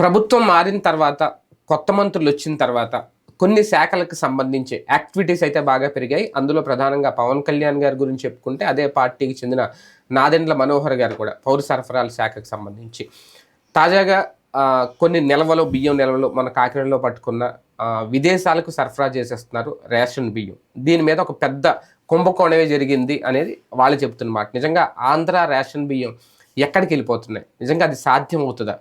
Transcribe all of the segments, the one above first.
ప్రభుత్వం మారిన తర్వాత కొత్త మంత్రులు వచ్చిన తర్వాత కొన్ని శాఖలకు సంబంధించి యాక్టివిటీస్ అయితే బాగా పెరిగాయి. అందులో ప్రధానంగా పవన్ కళ్యాణ్ గారి గురించి చెప్పుకుంటే అదే పార్టీకి చెందిన నాదెండ్ల మనోహర్ గారు కూడా పౌర సరఫరాల శాఖకు సంబంధించి. తాజాగా కొన్ని నిల్వలు బియ్యం నిల్వలు మన కాకినాడలో పట్టుకున్న విదేశాలకు సరఫరా చేసేస్తున్నారు రేషన్ బియ్యం. దీని మీద ఒక పెద్ద కుంభకోణమే జరిగింది అనేది వాళ్ళు చెప్తున్నమాట నిజంగా ఆంధ్ర రేషన్ బియ్యం ఎక్కడికి వెళ్ళిపోతున్నాయి? నిజంగా అది సాధ్యం అవుతుందా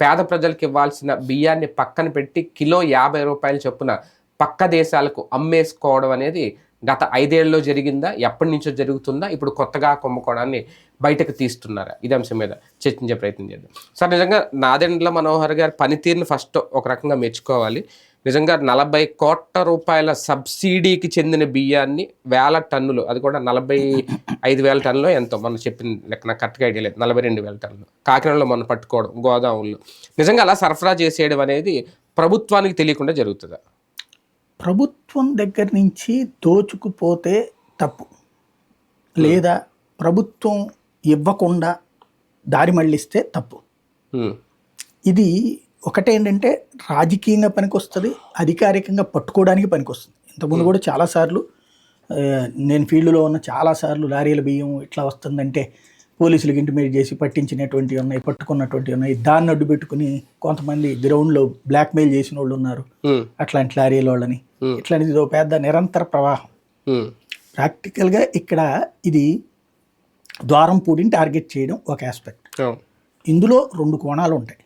పేద ప్రజలకు ఇవ్వాల్సిన బియ్యాన్ని పక్కన పెట్టి కిలో యాభై రూపాయల చొప్పున పక్క దేశాలకు అమ్మేసుకోవడం అనేది గత ఐదేళ్ళలో జరిగిందా? ఎప్పటి నుంచో జరుగుతుందా? ఇప్పుడు కొత్తగా కుంభకోణాన్ని బయటకు తీస్తున్నారా? ఇది అంశం మీద చర్చించే ప్రయత్నం చేద్దాం. సార్ నిజంగా నాదెండ్ల మనోహర్ గారి పనితీరుని ఫస్ట్ ఒక రకంగా మెచ్చుకోవాలి. నిజంగా నలభై కోట్ల రూపాయల సబ్సిడీకి చెందిన బియ్యాన్ని వేల టన్నులు. అది కూడా నలభై ఐదు వేల టన్నులు ఎంతో. మనం చెప్పిన లెక్క నాకు కరెక్ట్గా ఐడియా లేదు. నలభై రెండు వేల టన్నులు. కాకినాడలో మనం పట్టుకోవడం గోదాములు. నిజంగా అలా సరఫరా చేసేయడం అనేది ప్రభుత్వానికి తెలియకుండా జరుగుతుందా? ప్రభుత్వం దగ్గర నుంచి దోచుకుపోతే తప్పు. లేదా ప్రభుత్వం ఇవ్వకుండా దారి మళ్ళిస్తే తప్పు. ఇది ఒకటేంటంటే రాజకీయంగా పనికొస్తుంది అధికారికంగా పట్టుకోవడానికి పనికొస్తుంది. ఇంతకుముందు కూడా చాలాసార్లు నేను ఫీల్డ్లో ఉన్న చాలాసార్లు లారీల బియ్యం ఇట్లా వస్తుందంటే పోలీసులకు ఇంటిమేట్ చేసి పట్టించినటువంటివి ఉన్నాయి పట్టుకున్నటువంటివి ఉన్నాయి. దాన్ని అడ్డు పెట్టుకుని కొంతమంది గ్రౌండ్లో బ్లాక్మెయిల్ చేసిన వాళ్ళు ఉన్నారు. ఉమ్, అట్లాంటి లారీల వాళ్ళని. Hmm. ఇట్లాంటిది ఇదో పెద్ద నిరంతర ప్రవాహం. ప్రాక్టికల్గా ఇక్కడ ఇది ద్వారం పూడిని టార్గెట్ చేయడం ఒక ఆస్పెక్ట్. ఇందులో రెండు కోణాలు ఉంటాయి.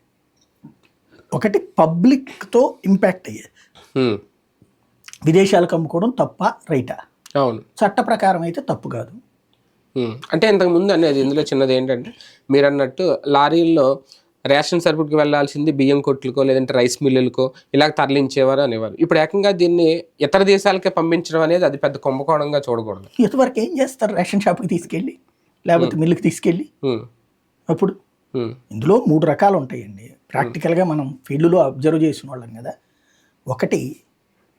ఒకటి పబ్లిక్తో ఇంపాక్ట్ అయ్యేది ఉమ్, విదేశాలకు అమ్ముకోవడం తప్ప రైటా? అవును. చట్ట ప్రకారం అయితే తప్పు కాదు. అంటే ఇంతకు ముందు అనేది ఇందులో చిన్నది ఏంటంటే మీరు అన్నట్టు లారీల్లో రేషన్ సరుకుకి వెళ్ళాల్సింది బియ్యం కొట్లకో లేదంటే రైస్ మిల్లులకో ఇలా తరలించేవారు అనేవారు. ఇప్పుడు ఏకంగా దీన్ని ఇతర దేశాలకే పంపించడం అనేది అది పెద్ద కుంభకోణంగా చూడకూడదు. ఇంతవరకు ఏం చేస్తారు రేషన్ షాప్కి తీసుకెళ్ళి లేకపోతే మిల్లుకి తీసుకెళ్ళి? అప్పుడు? ఇందులో మూడు రకాలు ఉంటాయండి. ప్రాక్టికల్గా మనం ఫీల్డ్లో అబ్జర్వ్ చేసిన వాళ్ళం కదా. ఒకటి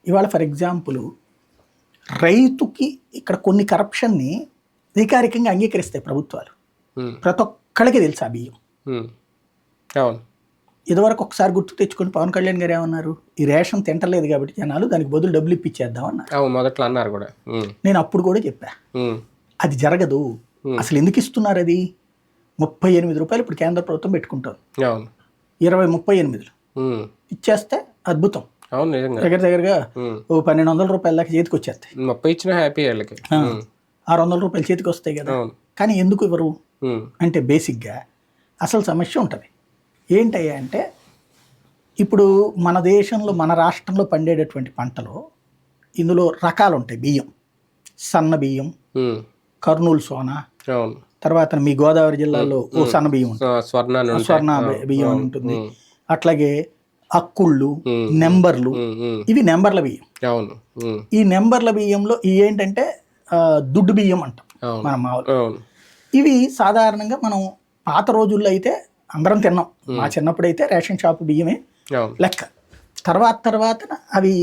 ఇవాళ ఫర్ ఎగ్జాంపుల్ రైతుకి ఇక్కడ కొన్ని కరప్షన్ని అధికారికంగా అంగీకరిస్తాయి ప్రభుత్వాలు. ఉమ్, ప్రతి ఒక్కళ్ళకి తెలుసు ఆ బియ్యం? ఉమ్, అవును. ఇదివరకు ఒకసారి గుర్తు తెచ్చుకొని పవన్ కళ్యాణ్ గారు ఏమన్నారు? ఈ రేషన్ తింటలేదు కాబట్టి జనాలు దానికి బదులు డబ్బులు ఇప్పించేద్దాం అన్నారు. మొదట్లో అన్నారు కూడా. నేను అప్పుడు కూడా చెప్పా. అది జరగదు. అసలు ఎందుకు ఇస్తున్నారు అది? ముప్పై ఎనిమిది రూపాయలు ఇప్పుడు కేంద్ర ప్రభుత్వం పెట్టుకుంటారు అవును. ఇరవై ముప్పై ఎనిమిదిలు. ఇచ్చేస్తే అద్భుతం. అవును నిజంగా. దగ్గర దగ్గరగా ఓ పన్నెండు వందల రూపాయల దాకా చేతికి వచ్చేస్తాయి. ముప్పై ఇచ్చిన హ్యాపీ వాళ్ళకి. ఆరు వందల రూపాయలు చేతికి వస్తాయి కదా. కానీ ఎందుకు ఇవ్వరు? అంటే బేసిక్గా అసలు సమస్య ఉంటుంది. ఏంటయ్యా అంటే ఇప్పుడు మన దేశంలో మన రాష్ట్రంలో పండేటటువంటి పంటలో ఇందులో రకాలు ఉంటాయి బియ్యం. సన్న బియ్యం కర్నూలు సోనా తర్వాత మీ గోదావరి జిల్లాలో ఓ సన్న బియ్యం ఉంటుంది సో స్వర్ణాన్ని ఉంటాయి. స్వర్ణ బియ్యం ఉంటుంది. అట్లాగే అక్కుళ్ళు నెంబర్లు ఇవి నెంబర్ల బియ్యం. అవును. ఈ నెంబర్ల బియ్యంలో ఈ ఏంటంటే దుడ్డు బియ్యం అంటాం మన మామూలు. ఇవి సాధారణంగా మనం పాత రోజుల్లో అయితే అందరం తిన్నాం. మా చిన్నప్పుడు అయితే రేషన్ షాప్ బియ్యమే లెక్క. తర్వాత తర్వాత అవి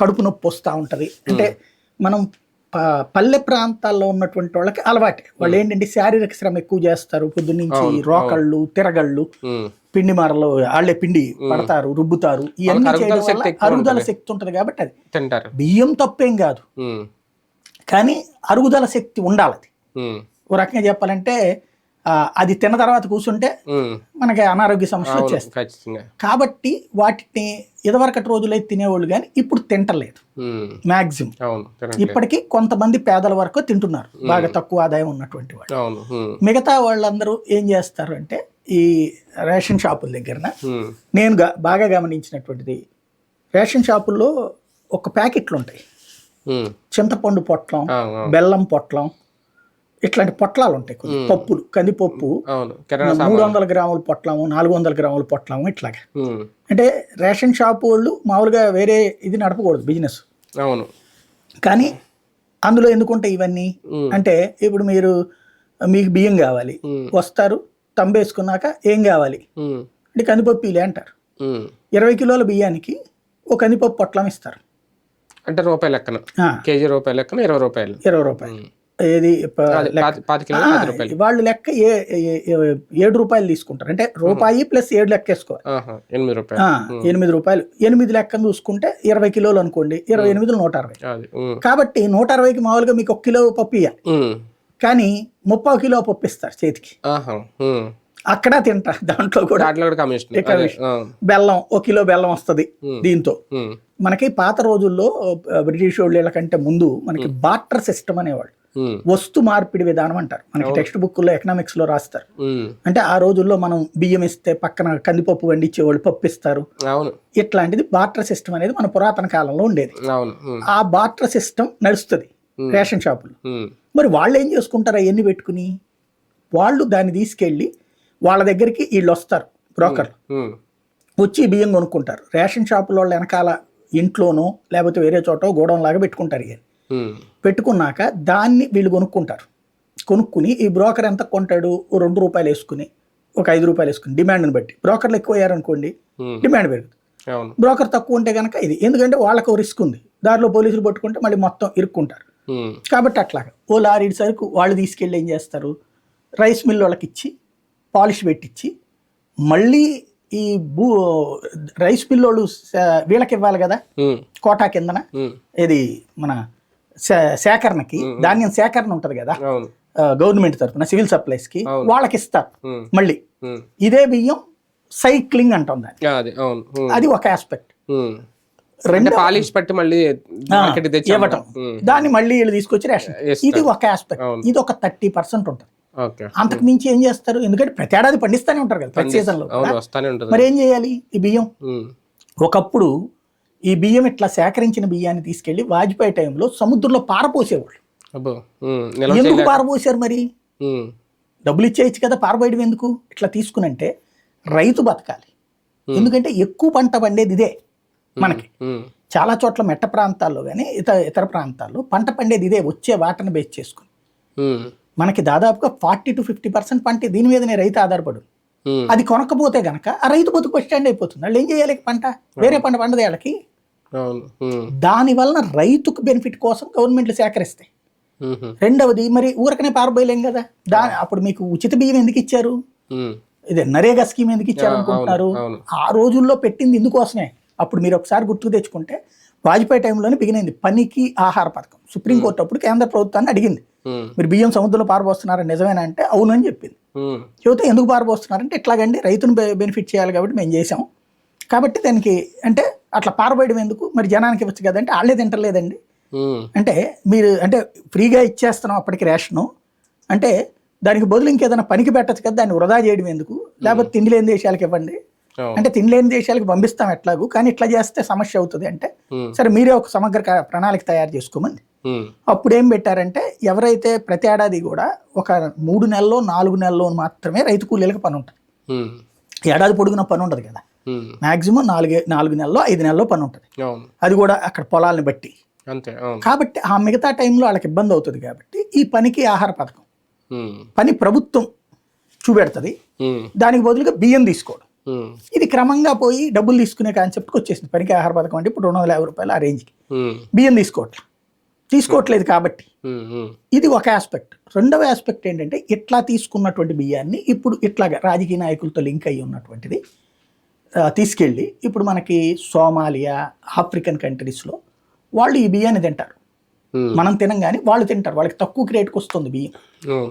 కడుపు నొప్పి వస్తూ ఉంటుంది. అంటే మనం పల్లె ప్రాంతాల్లో ఉన్నటువంటి వాళ్ళకి అలవాటే. వాళ్ళు ఏంటంటే శారీరక శ్రమ ఎక్కువ చేస్తారు. పొద్దున్నుంచి రోకళ్ళు తిరగళ్ళు పిండి మారలో వాళ్ళే పిండి పడతారు రుబ్బుతారు. ఇవన్నీ అరుగుదల చేయడం శక్తి వల్ల అరుగుదల శక్తి ఉంటుంది కాబట్టి అది. తింటారు. బియ్యం తప్పేం కాదు. కానీ అరుగుదల శక్తి ఉండాలి ఓ రకంగా చెప్పాలంటే అది తిన్న తర్వాత కూర్చుంటే మనకి అనారోగ్య సమస్యలు అవును వచ్చేస్తాయి కాబట్టి వాటిని ఇదివరకటి రోజులైతే తినేవాళ్ళు కానీ ఇప్పుడు తింటలేదు. మ్యాక్సిమం. ఇప్పటికీ కొంతమంది పేదల వరకు తింటున్నారు. బాగా తక్కువ ఆదాయం ఉన్నటువంటి వాళ్ళు. మిగతా వాళ్ళందరూ ఏం చేస్తారు అంటే ఈ రేషన్ షాపుల దగ్గర నేను బాగా గమనించినటువంటిది రేషన్ షాపుల్లో ఒక ప్యాకెట్లు ఉంటాయి చింతపండు పొట్లం బెల్లం పొట్లం ఇట్లాంటి పొట్లాలు ఉంటాయి కొన్ని పప్పులు కందిపప్పు. మూడు వందల గ్రాముల పొట్లము నాలుగు వందల గ్రాముల పొట్లము ఇట్లాగా. అంటే రేషన్ షాప్ వాళ్ళు మామూలుగా వేరే ఇది నడపకూడదు బిజినెస్. అవును. కానీ అందులో ఎందుకుంటాయి ఇవన్నీ? అంటే ఇప్పుడు మీరు మీకు బియ్యం కావాలి. వస్తారు తంబేసుకున్నాక ఏం కావాలి? అంటే కందిపప్పు ఇలే అంటారు. ఇరవై కిలోల బియ్యానికి ఒక కందిపప్పు పొట్లం ఇస్తారు. అంటే రూపాయల లెక్కన. కేజీ రూపాయల లెక్కన ఇరవై రూపాయలు. ఇరవై రూపాయలు. ఏది లెక్క. వాళ్ళు లెక్క ఏ ఏడు రూపాయలు తీసుకుంటారు. అంటే రూపాయి ప్లస్ ఏడు లెక్క వేసుకోవాలి ఎనిమిది రూపాయలు. ఎనిమిది రూపాయలు. ఎనిమిది లెక్కను చూసుకుంటే ఇరవై కిలోలు అనుకోండి. ఇరవై ఎనిమిది నూట అరవై. కాబట్టి నూట అరవైకి మామూలుగా మీకు ఒక కిలో పప్పు ఇవ్వాలి కానీ ముప్పై కిలో పప్పు ఇస్తారు చేతికి. అక్కడ తింటా. దాంట్లో కూడా బెల్లం ఒక కిలో బెల్లం వస్తుంది దీంతో. మనకి పాత రోజుల్లో బ్రిటిష్ వాళ్ళ కంటే ముందు మనకి బాటర్ సిస్టమ్ అనేవాళ్ళు. వస్తు మార్పిడి విధానం అంటారు. మనకి టెక్స్ట్ బుక్లో ఎకనామిక్స్లో రాస్తారు. అంటే ఆ రోజుల్లో మనం బియ్యం ఇస్తే పక్కన కందిపప్పు వండించేవాళ్ళు పప్పు ఇస్తారు ఇట్లాంటిది బాటర్ సిస్టమ్ అనేది మన పురాతన కాలంలో ఉండేది. ఆ బాటర్ సిస్టమ్ నడుస్తుంది. రేషన్ షాపులు. మరి వాళ్ళు ఏం చేసుకుంటారు? అవన్నీ పెట్టుకుని వాళ్ళు దాన్ని తీసుకెళ్ళి వాళ్ళ దగ్గరికి వీళ్ళు వస్తారు బ్రోకర్లు. వచ్చి బియ్యం కొనుక్కుంటారు. రేషన్ షాపుల వాళ్ళ వెనకాల ఇంట్లోనో లేకపోతే వేరే చోట గోడౌన్ లాగా పెట్టుకుంటారు ఇక పెట్టుకున్నాక దాన్ని వీళ్ళు కొనుక్కుంటారు. కొనుక్కుని ఈ బ్రోకర్ ఎంత కొంటాడు? రెండు రూపాయలు వేసుకుని ఒక ఐదు రూపాయలు వేసుకుని డిమాండ్ని బట్టి. బ్రోకర్లు ఎక్కువ ఉమ్, డిమాండ్ పెరుగుతుంది. బ్రోకర్ తక్కువ ఉంటే కనుక ఇది. ఎందుకంటే వాళ్ళకు రిస్క్ ఉంది. దారిలో పోలీసులు పట్టుకుంటే మళ్ళీ మొత్తం ఇరుక్కుంటారు. కాబట్టి అట్లాగా. ఓ లారీ సరుకు వాళ్ళు తీసుకెళ్ళి ఏం చేస్తారు? రైస్ మిల్ వాళ్ళకి ఇచ్చి పాలిష్ పెట్టించి మళ్ళీ ఈ భూ రైస్ మిల్ వాళ్ళు వీళ్ళకి ఇవ్వాలి కదా? కోటా కిందన? ఇది మన సేకరణకి ధాన్యం సేకరణ ఉంటుంది కదా? గవర్నమెంట్ తరఫున సివిల్ సప్లైస్కి అవును. వాళ్ళకి ఇస్తారు మళ్ళీ ఇదే బియ్యం సైక్లింగ్ అంటాం దాన్ని. అది ఒక ఆస్పెక్ట్. రెండు పాలిష్ పట్టి మళ్ళీ ఇవ్వటం. దాన్ని మళ్ళీ వీళ్ళు తీసుకొచ్చి రేషన్. ఇది ఒక ఆస్పెక్ట్. ఇది ఒక థర్టీ పర్సెంట్ ఉంటుంది. అంతకు మించి ఏం చేస్తారు? ఎందుకంటే ప్రతి ఏడాది పండిస్తూనే ఉంటారు కదా ప్రతి వస్తానే ఉంటుంది. మరి ఏం చేయాలి ఈ బియ్యం? ఒకప్పుడు ఈ బియ్యం ఇట్లా సేకరించిన బియ్యాన్ని తీసుకెళ్ళి వాజ్పేయి టైంలో సముద్రంలో పారపోసేవాళ్ళు ఎందుకు పారపోసారు మరి? డబ్బులు ఇచ్చేయచ్చు కదా పారబోయడం ఎందుకు? ఇట్లా తీసుకునంటే రైతు బతకాలి. ఎందుకంటే ఎక్కువ పంట పండేది ఇదే మనకి. చాలా చోట్ల మెట్ట ప్రాంతాల్లో కానీ ఇతర ఇతర ప్రాంతాల్లో పంట పండేది ఇదే వచ్చే వాటను బేస్ చేసుకుని. మనకి దాదాపుగా ఫార్టీ టు ఫిఫ్టీ పర్సెంట్ పంట దీని మీదనే రైతు ఆధారపడు. అది కొనకపోతే గనక ఆ రైతు బతుకు స్టాండ్ అయిపోతుంది. వాళ్ళు ఏం చేయాలి పంట? వేరే పంట పండదు వాళ్ళకి. దాని వలన రైతుకు బెనిఫిట్ కోసం గవర్నమెంట్లు సేకరిస్తాయి. రెండవది మరి ఊరకనే పారబోయలేం కదా? దా అప్పుడు మీకు ఉచిత బియ్యం ఎందుకు ఇచ్చారు? ఇదే నరేగా స్కీమ్ ఎందుకు ఇచ్చారు అనుకుంటున్నారు. ఆ రోజుల్లో పెట్టింది ఇందుకోసమే. అప్పుడు మీరు ఒకసారి గుర్తుకు తెచ్చుకుంటే వాజ్పేయి టైంలోనే బిగినైంది పనికి ఆహార పథకం. సుప్రీంకోర్టు అప్పుడు కేంద్ర ప్రభుత్వాన్ని అడిగింది. మీరు బియ్యం సముద్రంలో పారబోస్తున్నారని నిజమేనా అంటే అవునని చెప్పింది. చెబితే ఎందుకు పారబోస్తున్నారంటే ఇట్లాగండి రైతును బెనిఫిట్ చేయాలి కాబట్టి మేము చేసాం కాబట్టి దానికి అంటే అట్లా పారబోయడం ఎందుకు? మరి జనానికి ఇవ్వచ్చు కదంటే వాళ్ళే తింటలేదండి. అంటే మీరు అంటే ఫ్రీగా ఇచ్చేస్తున్నాం అప్పటికి రేషను. అంటే దానికి బదులు ఇంకేదైనా పనికి పెట్టచ్చు కదా దాన్ని వృధా చేయడం ఎందుకు? లేకపోతే తిండి లేని దేశాలకు ఇవ్వండి. అంటే తిండి లేని దేశాలకు పంపిస్తాం ఎట్లాగూ కానీ ఇట్లా చేస్తే సమస్య అవుతుంది అంటే సరే మీరే ఒక సమగ్ర ప్రణాళిక తయారు చేసుకోమంది ఉమ్, అప్పుడు ఏం పెట్టారంటే ఎవరైతే ప్రతి ఏడాది కూడా ఒక మూడు నెలల్లో నాలుగు నెలల్లో మాత్రమే రైతు కూలీలకు పని ఉంటుంది. ఏడాది పొడుగున పని ఉండదు కదా. మాక్సిమం నాలుగు నాలుగు నెలల్లో ఐదు నెలల్లో పని ఉంటుంది. అది కూడా అక్కడ పొలాలను బట్టి. అంతే కాబట్టి ఆ మిగతా టైంలో వాళ్ళకి ఇబ్బంది అవుతుంది కాబట్టి ఈ పనికి ఆహార పథకం. పని ప్రభుత్వం చూపెడుతుంది. దానికి బదులుగా బియ్యం తీసుకోవడం. ఇది క్రమంగా పోయి డబ్బులు తీసుకునే కాన్సెప్ట్కి వచ్చేసింది. పనికి ఆహార పథకం అంటే ఇప్పుడు రెండు వందల యాభై రూపాయలు ఆ రేంజ్కి. బియ్యం తీసుకోవట్లే. తీసుకోవట్లేదు కాబట్టి. ఇది ఒక ఆస్పెక్ట్. రెండవ ఆస్పెక్ట్ ఏంటంటే ఇట్లా తీసుకున్నటువంటి బియ్యాన్ని ఇప్పుడు ఇట్లాగా రాజకీయ నాయకులతో లింక్ అయ్యి ఉన్నటువంటిది. తీసుకెళ్ళి ఇప్పుడు మనకి సోమాలియా ఆఫ్రికన్ కంట్రీస్లో వాళ్ళు ఈ బియ్యాన్ని తింటారు. మనం తినం కానీ వాళ్ళు తింటారు. వాళ్ళకి తక్కువ రేటుకి వస్తుంది బియ్యం.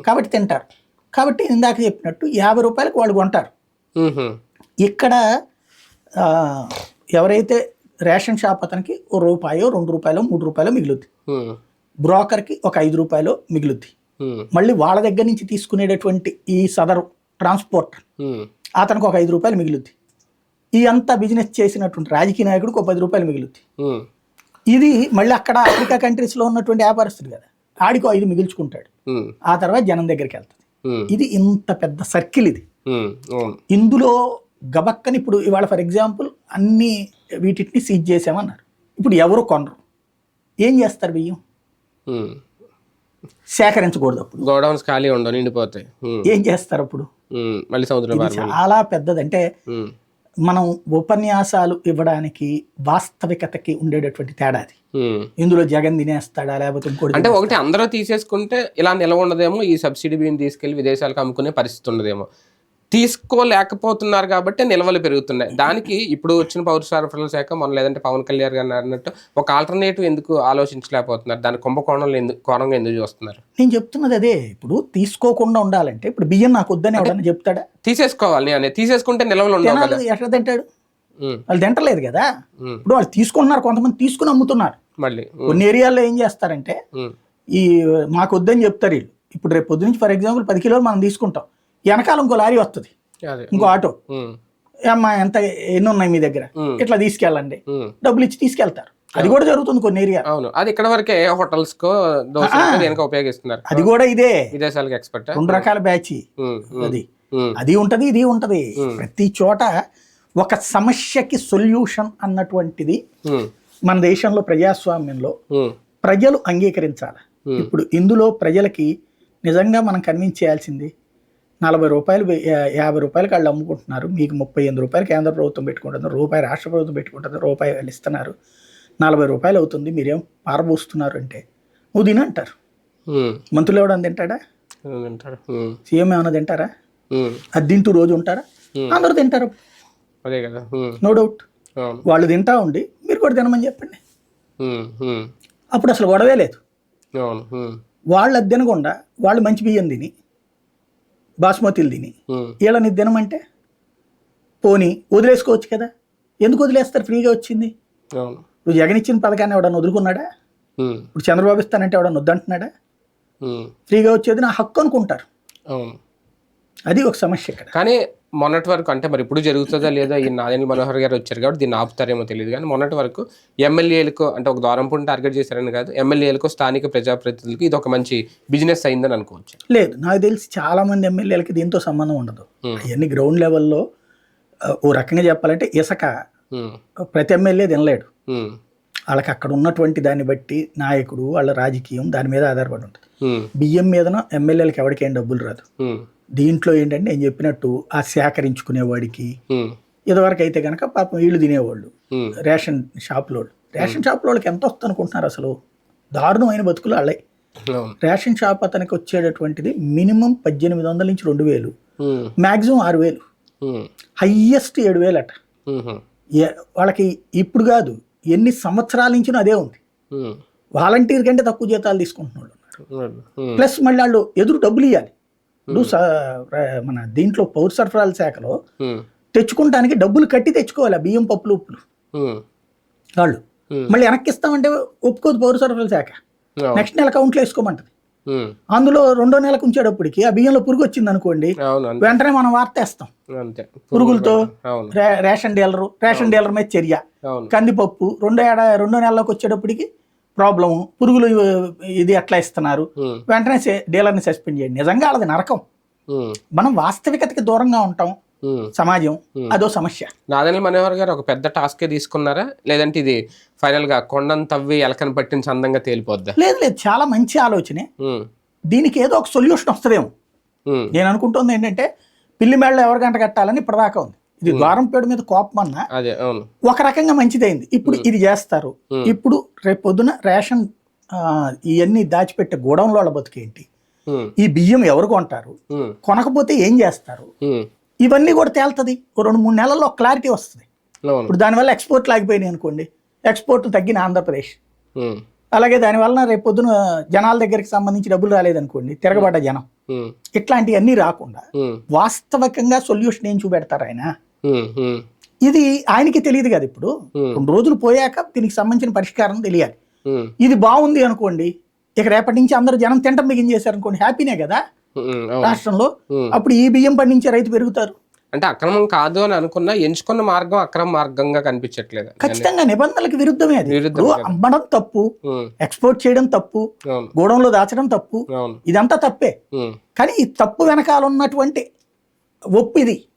కాబట్టి తింటారు. కాబట్టి ఇందాక చెప్పినట్టు యాభై రూపాయలకు వాళ్ళు కొంటారు. ఇక్కడ ఎవరైతే రేషన్ షాప్ అతనికి ఓ రూపాయో రెండు రూపాయలు మూడు రూపాయలు మిగులుద్ది. బ్రోకర్కి ఒక ఐదు రూపాయలు మిగులుద్ది. మళ్ళీ వాళ్ళ దగ్గర నుంచి తీసుకునేటటువంటి ఈ సదరు ట్రాన్స్పోర్టర్ ఉమ్, అతనికి ఒక ఐదు రూపాయలు మిగులుద్ది. ఈ అంతా బిజినెస్ చేసినటువంటి రాజకీయ నాయకుడికి ఒక పది రూపాయలు మిగులుద్ది. ఉమ్, ఇది మళ్ళీ అక్కడ ఆఫ్రికా కంట్రీస్లో ఉన్నటువంటి వ్యాపారస్తుడు కదా ఆడికో ఐదు మిగుల్చుకుంటాడు. ఆ తర్వాత జనం దగ్గరికి వెళ్తుంది. ఇది ఇంత పెద్ద సర్కిల్ ఇది. ఇందులో గబక్కని ఇప్పుడు ఇవాళ ఫర్ ఎగ్జాంపుల్ అన్ని వీటిని సీజ్ చేసామన్నారు ఇప్పుడు ఎవరు కొనరు? ఏం చేస్తారు బియ్యం. సేకరించకూడదు అప్పుడు. గోడౌన్స్ ఖాళీ ఉండవు నిండిపోతాయి. ఏం చేస్తారు అప్పుడు? మళ్ళీ చాలా పెద్దది. అంటే మనం ఉపన్యాసాలు ఇవ్వడానికి వాస్తవికతకి ఉండేటటువంటి తేడా అది. ఉమ్. ఇందులో జగన్ తినేస్తాడా లేకపోతే ఇంకోటి అంటే ఒకటి అందరూ తీసేసుకుంటే ఇలా నిలవ ఉండదేమో ఈ సబ్సిడీ బియ్యం తీసుకెళ్ళి విదేశాలకు అమ్ముకునే పరిస్థితి ఉండదేమో. తీసుకోలేకపోతున్నారు కాబట్టి నిల్వలు పెరుగుతున్నాయి. దానికి ఇప్పుడు వచ్చిన పౌర సరఫరాల శాఖ మన లేదంటే పవన్ కళ్యాణ్ గారు అన్నట్టు ఒక ఆల్టర్నేటివ్ ఎందుకు ఆలోచించలేకపోతున్నారు? దాని కుంభకోణంలో ఎందుకు కోణంగా ఎందుకు చూస్తున్నారు? నేను చెప్తున్నది అదే. ఇప్పుడు తీసుకోకుండా ఉండాలంటే ఇప్పుడు బియ్యం నాకు వద్దని ఎవడన్నా చెప్తాడా? తీసేసుకోవాలి అని. తీసేసుకుంటే నిల్వలు ఉండవు తినాలి ఎట్లా తింటాడు? వాళ్ళు తింటలేదు కదా. ఇప్పుడు వాళ్ళు తీసుకుంటున్నారు కొంతమంది తీసుకుని అమ్ముతున్నారు. మళ్ళీ కొన్ని ఏరియాల్లో ఏం చేస్తారంటే ఈ మాకు వద్దని చెప్తారు వీళ్ళు. ఇప్పుడు రేపు పొద్దు నుంచి ఫర్ ఎగ్జాంపుల్ పది కిలోలు మనం తీసుకుంటాం. వెనకాల ఇంకో లారీ వస్తుంది. ఇంకో ఆటో. అమ్మా ఎంత ఎన్ని ఉన్నాయి మీ దగ్గర? ఇట్లా తీసుకెళ్ళండి. డబ్బులు ఇచ్చి తీసుకెళ్తారు. అది కూడా జరుగుతుంది కొన్ని ఏరియా అవును. అది ఇక్కడ వరకే హోటల్స్ కో ఉపయోగిస్తున్నారు. అది కూడా ఇదే. విదేశాలకు ఎక్స్పర్ట్. రెండు రకాల బ్యాచ్. అది. అది ఉంటది ఇది ఉంటది. ప్రతి చోట ఒక సమస్యకి సొల్యూషన్ అన్నటువంటిది మన దేశంలో ప్రజాస్వామ్యంలో ప్రజలు అంగీకరించాలి. ఇప్పుడు ఇందులో ప్రజలకి నిజంగా మనం కన్విన్స్ చేయాల్సింది నలభై రూపాయలు యాభై రూపాయలకి వాళ్ళు అమ్ముకుంటున్నారు. మీకు ముప్పై ఎనిమిది రూపాయలు కేంద్ర ప్రభుత్వం పెట్టుకుంటుంది. రూపాయి రాష్ట్ర ప్రభుత్వం పెట్టుకుంటుంది. రూపాయి వాళ్ళు ఇస్తున్నారు. నలభై రూపాయలు అవుతుంది. మీరేం పారబోస్తున్నారు అంటే నువ్వు తిని అంటారు. మంత్రులు ఎవడని తింటాడా? సీఎం ఏమైనా తింటారా? అది తింటూ రోజు ఉంటారా. అందరూ తింటారు. అదే కదా. No doubt. వాళ్ళు తింటా ఉండి మీరు కూడా తినమని చెప్పండి. అప్పుడు అసలు గొడవే లేదు. వాళ్ళు అది తినకుండా వాళ్ళు మంచి బియ్యం తిని బాస్మతిలు తిని వీళ్ళని తినమంటే? పోనీ వదిలేసుకోవచ్చు కదా? ఎందుకు వదిలేస్తారు? ఫ్రీగా వచ్చింది. ఇప్పుడు జగన్ ఇచ్చిన పథకాన్ని ఎవడన్నా వదులుకున్నాడా? ఇప్పుడు చంద్రబాబు ఇస్తానంటే ఎవడన్నా వద్దంటున్నాడా? ఫ్రీగా వచ్చేది నా హక్కు అనుకుంటారు. అది ఒక సమస్య ఇక్కడ. కానీ మొన్నటి వరకు అంటే మరి ఇప్పుడు జరుగుతుందా లేదా ఈ నాదేంద్ర మనోహర్ గారు వచ్చారు కాబట్టి దీన్ని ఆపుతారేమో తెలియదు. కానీ మొన్నటి వరకు ఎమ్మెల్యేలకు అంటే ఒక ద్వారంపూడిని టార్గెట్ చేశారని కాదు ఎమ్మెల్యేలకు స్థానిక ప్రజాప్రతినిధులకు ఇది ఒక మంచి బిజినెస్ అయిందని అనుకోవచ్చు. లేదు నాకు తెలిసి చాలా మంది ఎమ్మెల్యేలకి దీంతో సంబంధం ఉండదు. అవన్నీ గ్రౌండ్ లెవెల్లో ఓ రకంగా చెప్పాలంటే ఇసుక ప్రతి ఎమ్మెల్యే తినలేడు. వాళ్ళకి అక్కడ ఉన్నటువంటి దాన్ని బట్టి నాయకుడు వాళ్ళ రాజకీయం దాని మీద ఆధారపడి ఉంటుంది. బియ్యం మీదన ఎమ్మెల్యేలకు ఎవరికేం డబ్బులు రాదు. దీంట్లో ఏంటంటే నేను చెప్పినట్టు ఆ సేకరించుకునేవాడికి. ఇదివరకు అయితే కనుక పాపం వీళ్ళు తినేవాళ్ళు. రేషన్ షాపులో రేషన్ షాపులో వాళ్ళకి ఎంత వస్తుంది అనుకుంటున్నారు అసలు? దారుణమైన బతుకులు వాళ్ళే. రేషన్ షాప్ అతనికి వచ్చేటటువంటిది మినిమం పద్దెనిమిది వందల నుంచి రెండు వేలు. మ్యాక్సిమం ఆరు వేలు. హయ్యెస్ట్ ఏడు వేలు అట వాళ్ళకి ఇప్పుడు కాదు ఎన్ని సంవత్సరాల నుంచి అదే ఉంది. వాలంటీర్ కంటే తక్కువ జీతాలు తీసుకుంటున్న వాళ్ళు ఉన్నారు ప్లస్ మళ్ళీ వాళ్ళు ఎదురు డబ్బులు ఇవ్వాలి ఇప్పుడు మన దీంట్లో పౌర సరఫరాల శాఖలో ఉమ్, తెచ్చుకుంటానికి డబ్బులు కట్టి తెచ్చుకోవాలి? ఆ బియ్యం పప్పులు ఉప్పులు. వాళ్ళు. మళ్ళీ వెనక్కి ఇస్తామంటే ఒప్పుకోదు పౌర సరఫరాల శాఖ. నెక్స్ట్ నెల అకౌంట్లో వేసుకోమంటది. అందులో రెండో నెలకు ఉంచేటప్పటికి ఆ బియ్యంలో పురుగు వచ్చింది అనుకోండి వెంటనే మనం వార్తేస్తాం పురుగులతో రేషన్ డీలరు రేషన్ డీలర్ మీద చర్య. కందిపప్పు రెండో ఏడా రెండో నెలలోకి వచ్చేటప్పటికి ప్రాబ్లము పురుగులు ఇది ఎట్లా ఇస్తున్నారు? వెంటనే డీలర్ని సస్పెండ్ చేయండి. నిజంగా వాళ్ళది నరకం. మనం వాస్తవికతకి దూరంగా ఉంటాం. సమాజం అదో సమస్య. నాదెండ్ల మనోహర్ గారు ఒక పెద్ద టాస్కే తీసుకున్నారా? లేదంటే ఇది ఫైనల్గా కొండను తవ్వి ఎలకని పట్టిన చందంగా తేలిపోద్దా? లేదు లేదు. చాలా మంచి ఆలోచనే. దీనికి ఏదో ఒక సొల్యూషన్ వస్తుందేమో. నేను అనుకుంటుంది ఏంటంటే పిల్లి మేళ్ళ ఎవరి గంట కట్టాలని ఇప్పటిదాకా ఉంది. ఇది ద్వారంపేడు మీద కోపం అన్న ఒక రకంగా మంచిదైంది. ఇప్పుడు ఇది చేస్తారు. ఇప్పుడు రేపు పొద్దున రేషన్ ఇవన్నీ దాచిపెట్టే గోడౌన్లో వాళ్ళ బతుకేంటి? ఈ బియ్యం ఎవరు కొంటారు? కొనకపోతే ఏం చేస్తారు? ఇవన్నీ కూడా తేలుతుంది. రెండు మూడు నెలల్లో క్లారిటీ వస్తుంది. ఇప్పుడు దానివల్ల ఎక్స్పోర్ట్లు ఆగిపోయినాయి అనుకోండి. ఎక్స్పోర్ట్లు తగ్గిన ఆంధ్రప్రదేశ్. అలాగే దానివల్ల రేపు పొద్దున జనాల దగ్గరికి సంబంధించి డబ్బులు రాలేదనుకోండి తిరగబడ్డ జనం. ఇట్లాంటివన్నీ రాకుండా వాస్తవికంగా సొల్యూషన్ ఏం చూపెడతారు ఆయన? ఇది ఆయనకి తెలియదు కదా ఇప్పుడు. రెండు రోజులు పోయాక దీనికి సంబంధించిన పరిష్కారం తెలియాలి. ఇది బాగుంది అనుకోండి ఇక రేపటి నుంచి అందరూ జనం తింటం మిగించేశారు అనుకోండి హ్యాపీనే కదా రాష్ట్రంలో. అప్పుడు ఈ బియ్యం పండించే రైతు పెరుగుతారు. అంటే అక్రమం కాదు అని అనుకున్నా ఎంచుకున్న మార్గం అక్రమ మార్గంగా కనిపించట్లేదు. ఖచ్చితంగా నిబంధనలకు విరుద్ధమే అది. అమ్మడం తప్పు ఎక్స్పోర్ట్ చేయడం తప్పు గోడంలో దాచడం తప్పు ఇదంతా తప్పే. కానీ ఈ తప్పు వెనకాల ఉన్నటువంటి ఒప్పు ఇది. ఉమ్,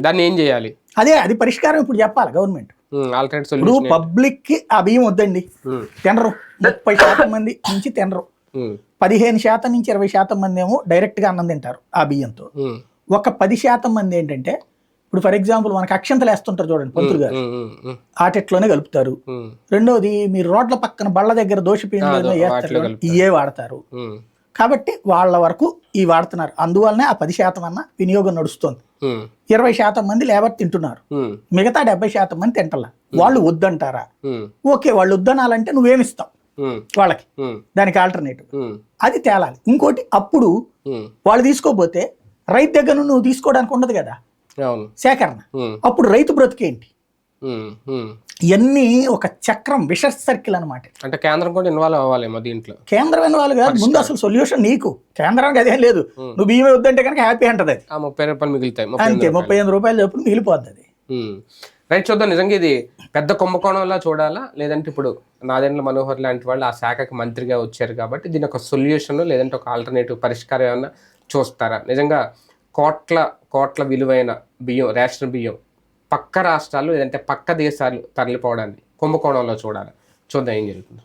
దాన్ని ఏం చేయాలి? అదే అది పరిష్కారం ఇప్పుడు చెప్పాలి గవర్నమెంట్. ఇప్పుడు పబ్లిక్కి ఆ బియ్యం వద్దండి. తినరు. ముప్పై శాతం మంది నుంచి తినరు. పదిహేను శాతం నుంచి ఇరవై శాతం మంది ఏమో డైరెక్ట్గా అన్నం తింటారు ఆ బియ్యంతో. ఒక పది శాతం మంది ఏంటంటే ఇప్పుడు ఫర్ ఎగ్జాంపుల్ మనకి అక్షంతలు వేస్తుంటారు చూడండి పంతులు గారు. ఆటిట్లోనే కలుపుతారు. రెండోది మీరు రోడ్ల పక్కన బళ్ళ దగ్గర దోషపిండి ఆ, ఏదో వాటిలో వేస్తారు కదా, కలుపుతారు. ఇవే వాడతారు. కాబట్టి వాళ్ళ వరకు ఈ వాడుతున్నారు. అందువల్లనే ఆ పది శాతం అన్న వినియోగం నడుస్తుంది. ఇరవై శాతం మంది లేబర్ తింటున్నారు. మిగతా డెబ్బై శాతం మంది తింటలా. వాళ్ళు వద్దంటారా? ఓకే వాళ్ళు వద్దనాలంటే నువ్వేమిస్తావు? వాళ్ళకి. దానికి ఆల్టర్నేటివ్. అది తేలాలి. ఇంకోటి అప్పుడు వాళ్ళు తీసుకోపోతే రైతు దగ్గర నువ్వు తీసుకోవడానికి ఉండదు కదా? సేకరణ. అప్పుడు రైతు బ్రతికేంటి. ఇవన్నీ ఒక చక్రం విష సర్కిల్ అనమాట అంటే కేంద్రం కూడా ఇన్వాల్వ్ అవ్వాలేమో దీంట్లో? కేంద్రం వాళ్ళు కాదు ముందు అసలు సొల్యూషన్ నీకు. కేంద్రానికి అదేం లేదు. నువ్వు బియ్యం వద్దంటే కనుక హ్యాపీ అంటది ముప్పై రూపాయలు మిగులుతాయి అంతే ముప్పై ఎనిమిది రూపాయలు చొప్పున మిగిలిపోద్ది అది. రైట్ చూద్దాం నిజంగా ఇది పెద్ద కుంభకోణంలా చూడాలా? లేదంటే ఇప్పుడు నాదెండ్ల మనోహర్ లాంటి వాళ్ళు ఆ శాఖకి మంత్రిగా వచ్చారు కాబట్టి దీని ఒక సొల్యూషన్ లేదంటే ఒక ఆల్టర్నేటివ్ పరిష్కారం ఏమన్నా చూస్తారా? నిజంగా కోట్ల కోట్ల విలువైన బియ్యం రేషన్ బియ్యం పక్క రాష్ట్రాలు లేదంటే పక్క దేశాలు తరలిపోవడాన్ని కుంభకోణంలో చూడాలి. చూద్దాం ఏం జరుగుతుంది.